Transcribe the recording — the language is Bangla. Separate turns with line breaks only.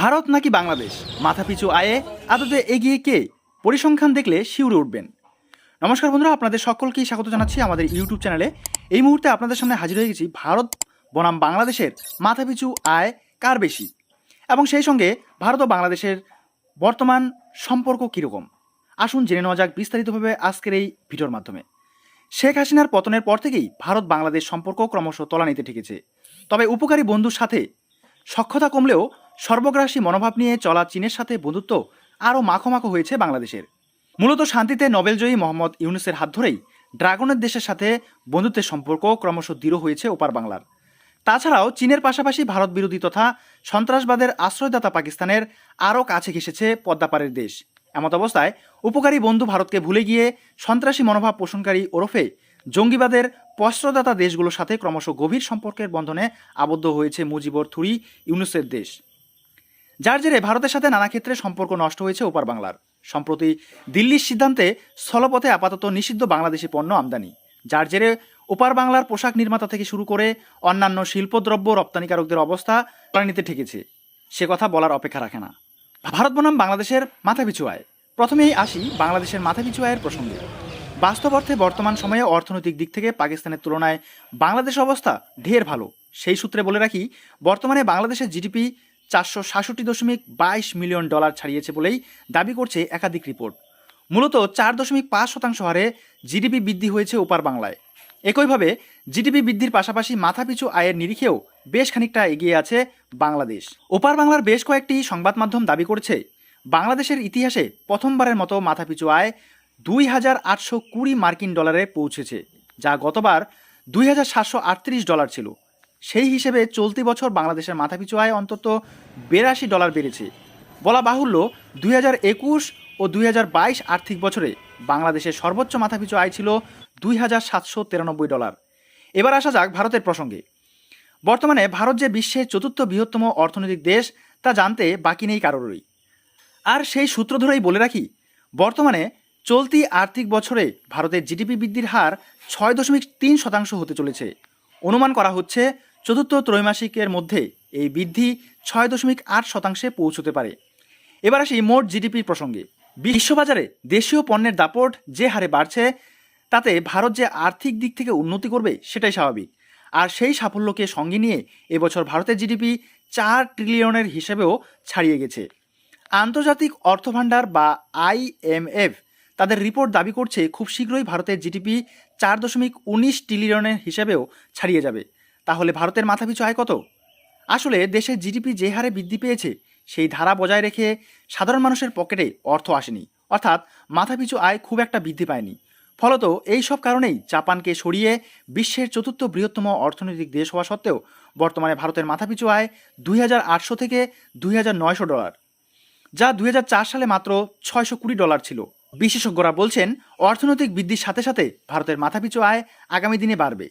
ভারত নাকি বাংলাদেশ? মাথাপিছু আয়ে আদতে এগিয়ে কে? পরিসংখ্যান দেখলে শিউরে উঠবেন। নমস্কার বন্ধুরা, আপনাদের সকলকেই স্বাগত জানাচ্ছি আমাদের ইউটিউব চ্যানেলে। এই মুহূর্তে আপনাদের সামনে হাজির হয়ে গেছি ভারত বনাম বাংলাদেশের মাথাপিছু আয় কার বেশি? এবং সেই সঙ্গে ভারত ও বাংলাদেশের বর্তমান সম্পর্ক কীরকম? আসুন জেনে নেওয়া যাক বিস্তারিতভাবে আজকের এই ভিডিওর মাধ্যমে। শেখ হাসিনার পতনের পর থেকেই ভারত বাংলাদেশ সম্পর্ক ক্রমশ তলানিতে ঠেকেছে। তবে উপকারী বন্ধুর সাথে সক্ষতা কমলেও সর্বগ্রাসী মনোভাব নিয়ে চলা চীনের সাথে বন্ধুত্ব আরও মাখো হয়েছে বাংলাদেশের। মূলত শান্তিতে নোবেলজয়ী মোহাম্মদ ইউনুসের হাত ধরেই ড্রাগনের দেশের সাথে বন্ধুত্বের সম্পর্ক ক্রমশ দৃঢ় হয়েছে ওপার বাংলার। তাছাড়াও চীনের পাশাপাশি ভারত বিরোধী তথা সন্ত্রাসবাদের আশ্রয়দাতা পাকিস্তানের আরও কাছে ঘেসেছে পদ্মাপাড়ের দেশ। এমত অবস্থায় উপকারী বন্ধু ভারতকে ভুলে গিয়ে সন্ত্রাসী মনোভাব পোষণকারী ওরফে জঙ্গিবাদের পশ্রদাতা দেশগুলোর সাথে ক্রমশ গভীর সম্পর্কের বন্ধনে আবদ্ধ হয়েছে মুজিবর থুরি ইউনুসের দেশ। যার জেরে ভারতের সাথে নানা ক্ষেত্রে সম্পর্ক নষ্ট হয়েছে ওপার বাংলার। সম্প্রতি দিল্লির সিদ্ধান্তে স্থলপথে আপাতত নিষিদ্ধ বাংলাদেশি পণ্য আমদানি, যার জেরে ওপার বাংলার পোশাক নির্মাতা থেকে শুরু করে অন্যান্য শিল্পদ্রব্য রপ্তানিকারকদের অবস্থা প্রাণীতে ঠেকেছে। সে কথা বলার অপেক্ষা রাখে না। ভারত বনাম বাংলাদেশের মাথাপিছু আয় প্রথমেই আসি বাংলাদেশের মাথাপিছু আয়ের প্রসঙ্গে। বাস্তব অর্থে বর্তমান সময়ে অর্থনৈতিক দিক থেকে পাকিস্তানের তুলনায় বাংলাদেশ অবস্থা ঢের ভালো। সেই সূত্রে বলে রাখি, বর্তমানে বাংলাদেশের জিডিপি চারশো সাতষট্টি দশমিক বাইশ মিলিয়ন ডলার ছাড়িয়েছে বলেই দাবি করছে একাধিক রিপোর্ট। মূলত চার দশমিক পাঁচ শতাংশ হারে জিডিপি বৃদ্ধি হয়েছে ওপার বাংলায়। একইভাবে, জিডিপি বৃদ্ধির পাশাপাশি মাথাপিছু আয়ের নিরিখেও বেশ খানিকটা এগিয়ে আছে বাংলাদেশ। ওপার বাংলার বেশ কয়েকটি সংবাদ মাধ্যম দাবি করছে, বাংলাদেশের ইতিহাসে প্রথমবারের মতো মাথাপিছু আয় দুই হাজার আটশো কুড়ি মার্কিন ডলারে পৌঁছেছে, যা গতবার দুই হাজার সাতশো আটত্রিশ ডলার ছিল। সেই হিসেবে চলতি বছর বাংলাদেশের মাথাপিছু আয় অন্তত বিরাশি ডলার বেড়েছে। বলা বাহুল্য, দুই হাজার একুশ ও দুই হাজার বাইশ আর্থিক বছরে বাংলাদেশের সর্বোচ্চ মাথাপিছু আয় ছিল দুই হাজার সাতশো তিরানব্বই ডলার। এবার আসা যাক ভারতের প্রসঙ্গে। বর্তমানে ভারত যে বিশ্বের চতুর্থ বৃহত্তম অর্থনৈতিক দেশ, তা জানতে বাকি নেই কারোরই। আর সেই সূত্র ধরেই বলে রাখি, বর্তমানে চলতি আর্থিক বছরে ভারতের জিডিপি বৃদ্ধির হার ছয় দশমিক তিন শতাংশ হতে চলেছে। অনুমান করা হচ্ছে চতুর্থ ত্রৈমাসিকের মধ্যে এই বৃদ্ধি ছয় দশমিক আট শতাংশে পৌঁছতে পারে। এবার আসি মোট জিডিপি প্রসঙ্গে। বিশ্ববাজারে দেশীয় পণ্যের দাপট যে হারে বাড়ছে, তাতে ভারত যে আর্থিক দিক থেকে উন্নতি করবে সেটাই স্বাভাবিক। আর সেই সাফল্যকে সঙ্গে নিয়ে এবছর ভারতের জিডিপি চার ট্রিলিয়নের হিসেবেও ছাড়িয়ে গেছে। আন্তর্জাতিক অর্থভাণ্ডার বা আইএমএফ তাদের রিপোর্ট দাবি করছে, খুব শীঘ্রই ভারতের জিডিপি চার দশমিক উনিশ ট্রিলিয়নের হিসেবেও ছাড়িয়ে যাবে। তাহলে ভারতের মাথাপিছু আয় কত? আসলে দেশের জিডিপি যে হারে বৃদ্ধি পেয়েছে, সেই ধারা বজায় রেখে সাধারণ মানুষের পকেটে অর্থ আসেনি। অর্থাৎ মাথাপিছু আয় খুব একটা বৃদ্ধি পায়নি। ফলত এই সব কারণেই জাপানকে সরিয়ে বিশ্বের চতুর্থ বৃহত্তম অর্থনৈতিক দেশ হওয়া সত্ত্বেও বর্তমানে ভারতের মাথাপিছু আয় দুই হাজার আটশো থেকে দুই হাজার নয়শো ডলার, যা দুই হাজার চার সালে মাত্র ছয়শো কুড়ি ডলার ছিল। বিশেষজ্ঞরা বলছেন, অর্থনৈতিক বৃদ্ধির সাথে সাথে ভারতের মাথাপিছু আয় আগামী দিনে বাড়বে।